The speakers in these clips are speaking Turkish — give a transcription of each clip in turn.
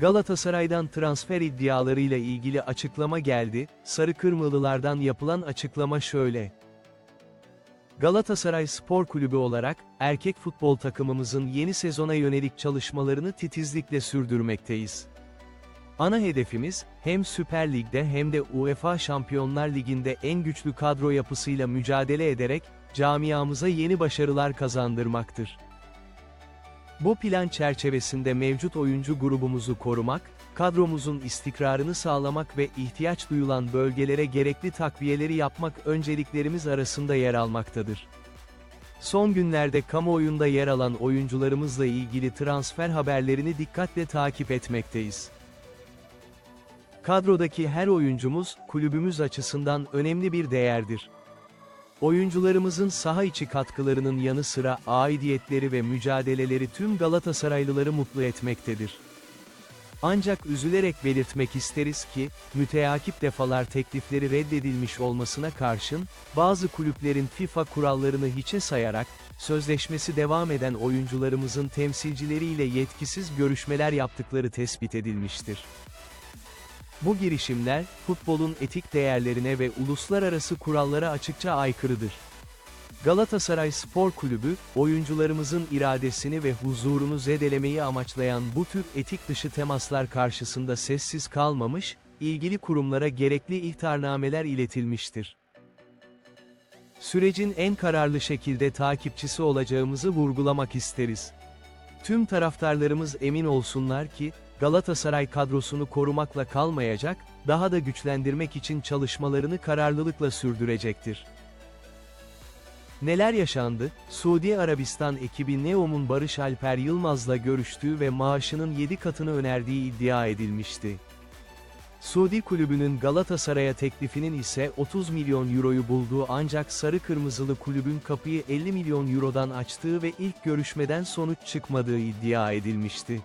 Galatasaray'dan transfer iddialarıyla ilgili açıklama geldi, Sarı Kırmızılardan yapılan açıklama şöyle. Galatasaray Spor Kulübü olarak, erkek futbol takımımızın yeni sezona yönelik çalışmalarını titizlikle sürdürmekteyiz. Ana hedefimiz, hem Süper Lig'de hem de UEFA Şampiyonlar Ligi'nde en güçlü kadro yapısıyla mücadele ederek, camiamıza yeni başarılar kazandırmaktır. Bu plan çerçevesinde mevcut oyuncu grubumuzu korumak, kadromuzun istikrarını sağlamak ve ihtiyaç duyulan bölgelere gerekli takviyeleri yapmak önceliklerimiz arasında yer almaktadır. Son günlerde kamuoyunda yer alan oyuncularımızla ilgili transfer haberlerini dikkatle takip etmekteyiz. Kadrodaki her oyuncumuz, kulübümüz açısından önemli bir değerdir. Oyuncularımızın saha içi katkılarının yanı sıra aidiyetleri ve mücadeleleri tüm Galatasaraylıları mutlu etmektedir. Ancak üzülerek belirtmek isteriz ki, müteakip defalar teklifleri reddedilmiş olmasına karşın, bazı kulüplerin FIFA kurallarını hiçe sayarak, sözleşmesi devam eden oyuncularımızın temsilcileriyle yetkisiz görüşmeler yaptıkları tespit edilmiştir. Bu girişimler, futbolun etik değerlerine ve uluslararası kurallara açıkça aykırıdır. Galatasaray Spor Kulübü, oyuncularımızın iradesini ve huzurunu zedelemeyi amaçlayan bu tür etik dışı temaslar karşısında sessiz kalmamış, ilgili kurumlara gerekli ihtarnameler iletilmiştir. Sürecin en kararlı şekilde takipçisi olacağımızı vurgulamak isteriz. Tüm taraftarlarımız emin olsunlar ki, Galatasaray kadrosunu korumakla kalmayacak, daha da güçlendirmek için çalışmalarını kararlılıkla sürdürecektir. Neler yaşandı? Suudi Arabistan ekibi Neom'un Barış Alper Yılmaz'la görüştüğü ve maaşının 7 katını önerdiği iddia edilmişti. Suudi kulübünün Galatasaray'a teklifinin ise 30 milyon euroyu bulduğu ancak sarı kırmızılı kulübün kapıyı 50 milyon eurodan açtığı ve ilk görüşmeden sonuç çıkmadığı iddia edilmişti.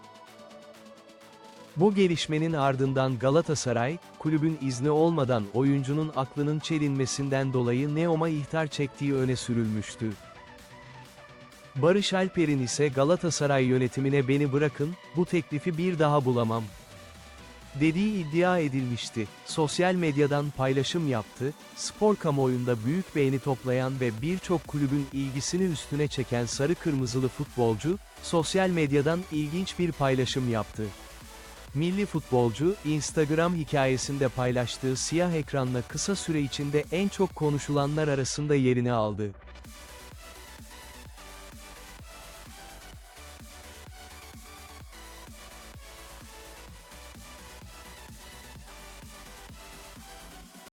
Bu gelişmenin ardından Galatasaray, kulübün izni olmadan oyuncunun aklının çelinmesinden dolayı Neom'a ihtar çektiği öne sürülmüştü. Barış Alper'in ise Galatasaray yönetimine beni bırakın, bu teklifi bir daha bulamam. Dediği iddia edilmişti. Sosyal medyadan paylaşım yaptı, spor kamuoyunda büyük beğeni toplayan ve birçok kulübün ilgisini üstüne çeken sarı kırmızılı futbolcu, sosyal medyadan ilginç bir paylaşım yaptı. Milli futbolcu, Instagram hikayesinde paylaştığı siyah ekranla kısa süre içinde en çok konuşulanlar arasında yerini aldı.